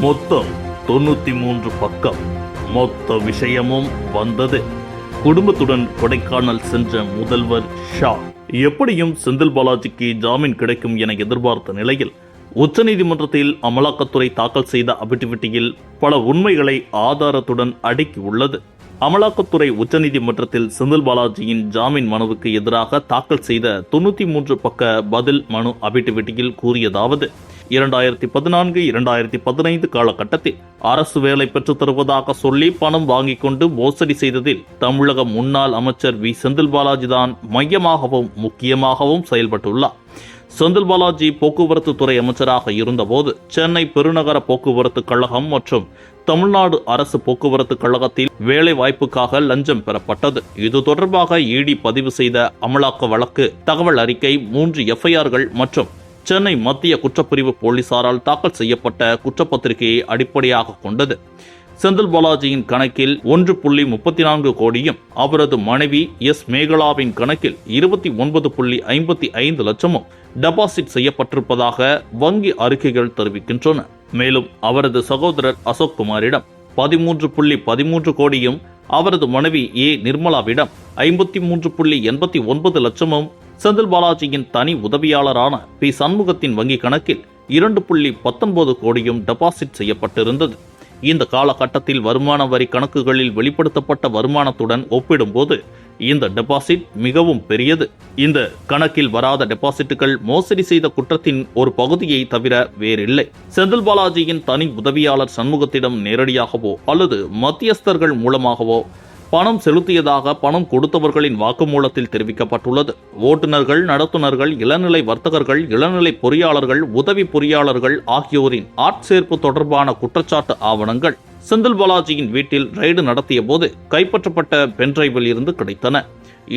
மொத்தம் தொண்ணூத்தி மூன்று பக்கம் மொத்த விஷயமும் வந்தது. குடும்பத்துடன் கொடைக்கானல் சென்ற முதல்வர் ஷா. எப்படியும் செந்தில் பாலாஜிக்கு ஜாமீன் கிடைக்கும் என எதிர்பார்த்த நிலையில் உச்சநீதிமன்றத்தில் அமலாக்கத்துறை தாக்கல் செய்த அபிட்டிவிட்டியில் பல உண்மைகளை ஆதாரத்துடன் அடுக்கி உள்ளது. அமலாக்கத்துறை உச்சநீதிமன்றத்தில் செந்தில் பாலாஜியின் ஜாமீன் மனுவுக்கு எதிராக தாக்கல் செய்த தொண்ணூத்தி மூன்று பக்க பதில் மனு அபிட்டிவிட்டியில் கூறியதாவது இரண்டாயிரத்தி பதினான்கு இரண்டாயிரத்தி பதினைந்து காலகட்டத்தில் அரசு வேலை பெற்றுத் தருவதாக சொல்லி பணம் வாங்கி கொண்டு மோசடி செய்ததில் தமிழக முன்னாள் அமைச்சர் வி. செந்தில் பாலாஜி தான் மையமாகவும் முக்கியமாகவும் செயல்பட்டுள்ளார். செந்தில் பாலாஜி போக்குவரத்து துறை அமைச்சராக இருந்தபோது சென்னை பெருநகர போக்குவரத்து கழகம் மற்றும் தமிழ்நாடு அரசு போக்குவரத்து கழகத்தில் வேலை வாய்ப்புக்காக லஞ்சம் பெறப்பட்டது. இது தொடர்பாக இடி பதிவு செய்த அமலாக்க வழக்கு தகவல் அறிக்கை மூன்று எஃப்ஐஆர்கள் மற்றும் சென்னை மத்திய குற்றப்பிரிவு போலீசாரால் தாக்கல் செய்யப்பட்ட குற்றப்பத்திரிகையை அடிப்படையாக கொண்டது. செந்தில் பாலாஜியின் கணக்கில் ஒன்று புள்ளி முப்பத்தி நான்கு கோடியும் அவரது மனைவி எஸ். மேகலாவின் கணக்கில் இருபத்தி ஒன்பது புள்ளி ஐம்பத்தி ஐந்து லட்சமும் டெபாசிட் செய்யப்பட்டிருப்பதாக வங்கி அறிக்கைகள் தெரிவிக்கின்றன. மேலும் அவரது சகோதரர் அசோக் குமாரிடம் பதிமூன்று புள்ளி பதிமூன்று கோடியும் அவரது மனைவி ஏ. நிர்மலாவிடம் ஐம்பத்தி மூன்று புள்ளி எண்பத்தி ஒன்பது லட்சமும் செந்தில் பாலாஜியின் தனி உதவியாளரான பி. சண்முகத்தின் வங்கி கணக்கில் இரண்டு புள்ளி பத்தொன்பது கோடியும் டெபாசிட் செய்யப்பட்டிருந்தது. இந்த காலகட்டத்தில் வருமான வரி கணக்குகளில் வெளிப்படுத்தப்பட்ட வருமானத்துடன் ஒப்பிடும்போது இந்த டெபாசிட் மிகவும் பெரியது. இந்த கணக்கில் வராத டெபாசிட்டுகள் மோசடி செய்த குற்றத்தின் ஒரு பகுதியை தவிர வேறில்லை. செந்தில் பாலாஜியின் தனி உதவியாளர் சண்முகத்திடம் நேரடியாகவோ அல்லது மத்தியஸ்தர்கள் மூலமாகவோ பணம் செலுத்தியதாக பணம் கொடுத்தவர்களின் வாக்குமூலத்தில் தெரிவிக்கப்பட்டுள்ளது. ஓட்டுநர்கள் நடத்துனர்கள் இளநிலை வர்த்தகர்கள் இளநிலை பொறியாளர்கள் உதவி பொறியாளர்கள் ஆகியோரின் ஆட்சேர்ப்பு தொடர்பான குற்றச்சாட்டு ஆவணங்கள் செந்தில் பாலாஜியின் வீட்டில் ரெய்டு நடத்திய போது கைப்பற்றப்பட்ட பென்டிரைவில் இருந்து கிடைத்தன.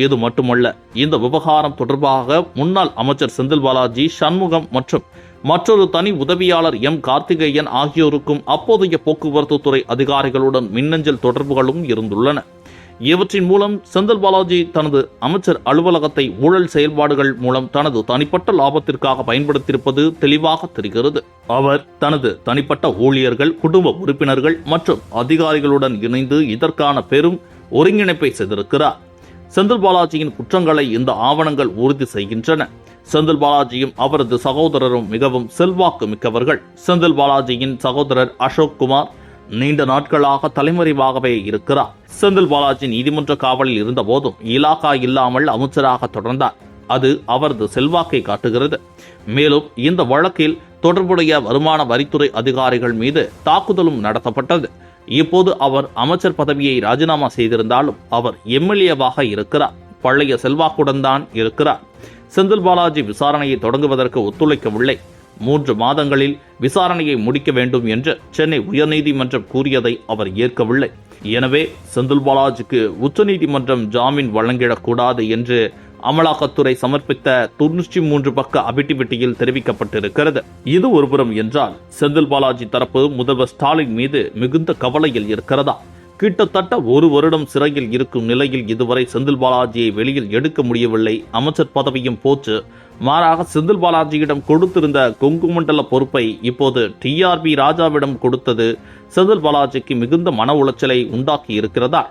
இது மட்டுமல்ல இந்த விவகாரம் தொடர்பாக முன்னாள் அமைச்சர் செந்தில் பாலாஜி சண்முகம் மற்றும் மற்றொரு தனி உதவியாளர் எம். கார்த்திகேயன் ஆகியோருக்கும் அப்போதைய போக்குவரத்து துறை அதிகாரிகளுடன் மின்னஞ்சல் தொடர்புகளும் இருந்துள்ளன. இவற்றின் மூலம் செந்தில் பாலாஜி தனது அமைச்சர் அலுவலகத்தை ஊழல் செயல்பாடுகள் மூலம் தனது தனிப்பட்ட லாபத்திற்காக பயன்படுத்தியிருப்பது தெளிவாக தெரிகிறது. அவர் தனது தனிப்பட்ட ஊழியர்கள் குடும்ப உறுப்பினர்கள் மற்றும் அதிகாரிகளுடன் இணைந்து இதற்கான பெரும் ஒருங்கிணைப்பை செய்திருக்கிறார். செந்தில் பாலாஜியின் குற்றங்களை இந்த ஆவணங்கள் உறுதி செய்கின்றன. செந்தில் பாலாஜியும் அவரது சகோதரரும் மிகவும் செல்வாக்கு மிக்கவர்கள். செந்தில் பாலாஜியின் சகோதரர் அசோக் குமார் நீண்ட நாட்களாக தலைமறைவாகவே இருக்கிறார். செந்தில் பாலாஜி நீதிமன்ற காவலில் இருந்த போதும் இலாகா இல்லாமல் அமைச்சராக தொடர்ந்தார். அது அவரது செல்வாக்கை காட்டுகிறது. மேலும் இந்த வழக்கில் தொடர்புடைய வருமான வரித்துறை அதிகாரிகள் மீது தாக்குதலும் நடத்தப்பட்டது. இப்போது அவர் அமைச்சர் பதவியை ராஜினாமா செய்திருந்தாலும் அவர் எம்எல்ஏவாக இருக்கிறார். பழைய செல்வாக்குடன் தான் இருக்கிறார். செந்தில் பாலாஜி விசாரணையை தொடங்குவதற்கு ஒத்துழைக்கவில்லை. மூன்று மாதங்களில் விசாரணையை முடிக்க வேண்டும் என்று சென்னை உயர்நீதிமன்றம் கூறியதை அவர் ஏற்கவில்லை. எனவே செந்தில் பாலாஜிக்கு உச்சநீதிமன்றம் ஜாமீன் வழங்கிடக்கூடாது என்று அமலாக்கத்துறை சமர்ப்பித்த தொன்னூற்றி மூன்று பக்க அபிட்டிவிட்டியில் தெரிவிக்கப்பட்டிருக்கிறது. இது ஒருபுறம் என்றால் செந்தில் பாலாஜி தரப்பு முதல்வர் ஸ்டாலின் மீது மிகுந்த கவலையில் இருக்கிறதா? கிட்டத்தட்ட ஒரு வருடம் சிறையில் இருக்கும் நிலையில் இதுவரை செந்தில் பாலாஜியை வெளியில் எடுக்க முடியவில்லை. அமைச்சர் பதவியும் போச்சு. மாறாக செந்தில் பாலாஜியிடம் கொடுத்திருந்த கொங்குமண்டல பொறுப்பை இப்போது டிஆர்பி ராஜாவிடம் கொடுத்தது செந்தில் பாலாஜிக்கு மிகுந்த மன உளைச்சலை உண்டாக்கி இருக்கிறதா?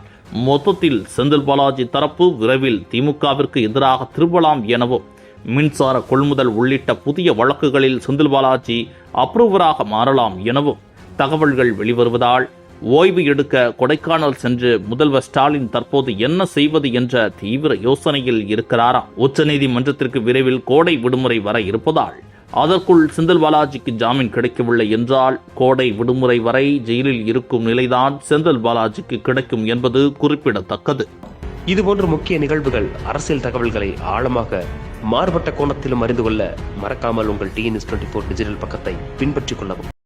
மொத்தத்தில் செந்தில் பாலாஜி தரப்பு விரைவில் திமுகவிற்கு எதிராக திரும்பலாம் எனவும் மின்சார கொள்முதல் உள்ளிட்ட புதிய வழக்குகளில் செந்தில் பாலாஜி அப்ரூவராக மாறலாம் எனவும் தகவல்கள் வெளிவருவதால் ஓய்வு எடுக்க கொடைக்கானல் சென்று முதல்வர் ஸ்டாலின் தற்போது என்ன செய்வது என்ற தீவிர யோசனையில் இருக்கிறாராம். உச்சநீதிமன்றத்திற்கு விரைவில் கோடை விடுமுறை வர இருப்பதால் அதற்குள் செந்தில் பாலாஜிக்கு ஜாமீன் கிடைக்கவில்லை என்றால் கோடை விடுமுறை வரை ஜெயிலில் இருக்கும் நிலைதான் செந்தில் பாலாஜிக்கு கிடைக்கும் என்பது குறிப்பிடத்தக்கது. இதுபோன்ற முக்கிய நிகழ்வுகள் அரசியல் தகவல்களை ஆழமாக மாறுபட்ட கோணத்திலும் அறிந்து கொள்ள மறக்காமல் உங்கள் டிஎன்எஸ் டுவெண்ட்டி ஃபோர் டிஜிட்டல் பக்கத்தை பின்பற்றிக் கொள்ளவும்.